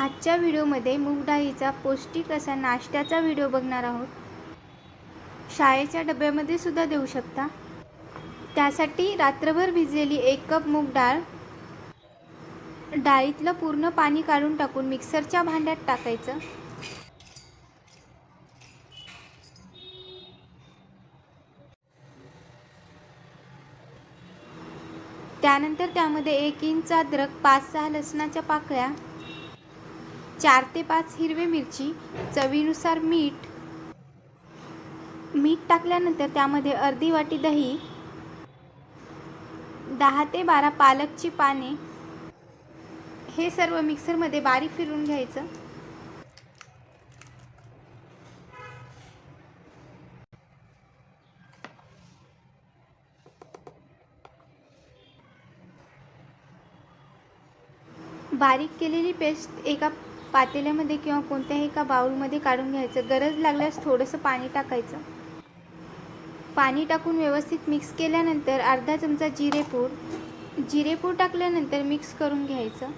आजच्या व्हिडिओमध्ये मूगडाळीचा पौष्टिक असा नाश्त्याचा व्हिडिओ बघणार आहोत. शाळेच्या डब्यामध्ये सुद्धा देऊ शकता. त्यासाठी रात्रभर भिजलेली एक कप मूग डाळ डाळीतलं पूर्ण पाणी काढून टाकून मिक्सरच्या भांड्यात टाकायचं. त्यानंतर त्यामध्ये एक इंच अद्रक पाच सहा लसणाच्या पाकळ्या चार ते पाच हिरवे मिरची चवीनुसार मीठ. मीठ टाकल्यानंतर त्यामध्ये अर्धी वाटी दही दहा ते बारा पालकची पाने. हे सर्व मिक्सरमध्ये बारीक फिरून घ्यायचं. बारीक केलेली पेस्ट एका पातेल्यामध्ये किंवा कोणत्याही एका बाऊलमध्ये काढून घ्यायचं. गरज लागल्यास थोडंसं पाणी टाकायचं. पाणी टाकून व्यवस्थित मिक्स केल्यानंतर अर्धा चमचा जिरेपूड. जिरेपूड टाकल्यानंतर मिक्स करून घ्यायचं.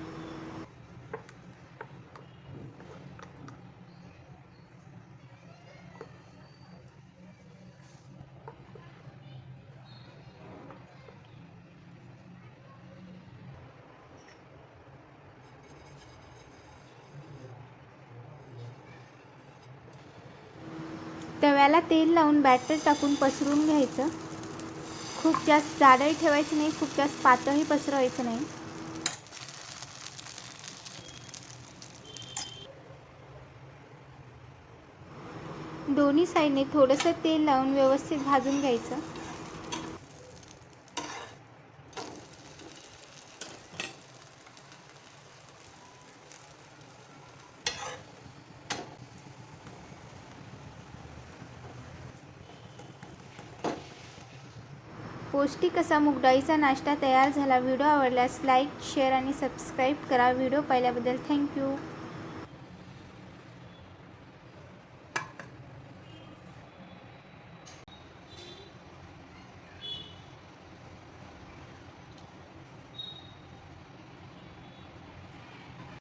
तव्याला तेल लावून बॅटर टाकून पसरून घ्यायचं. खूप जास्त जाडही ठेवायचं नाही खूप जास्त पातळही पसरवायचं नाही. दोन्ही साईडने थोडंसं तेल लावून व्यवस्थित भाजून घ्यायचं. पौष्टिक असा मुगडाळीचा नाश्ता तयार झाला. व्हिडिओ आवडल्यास लाईक शेअर आणि सबस्क्राईब करा. व्हिडिओ पाहिल्याबद्दल थँक्यू.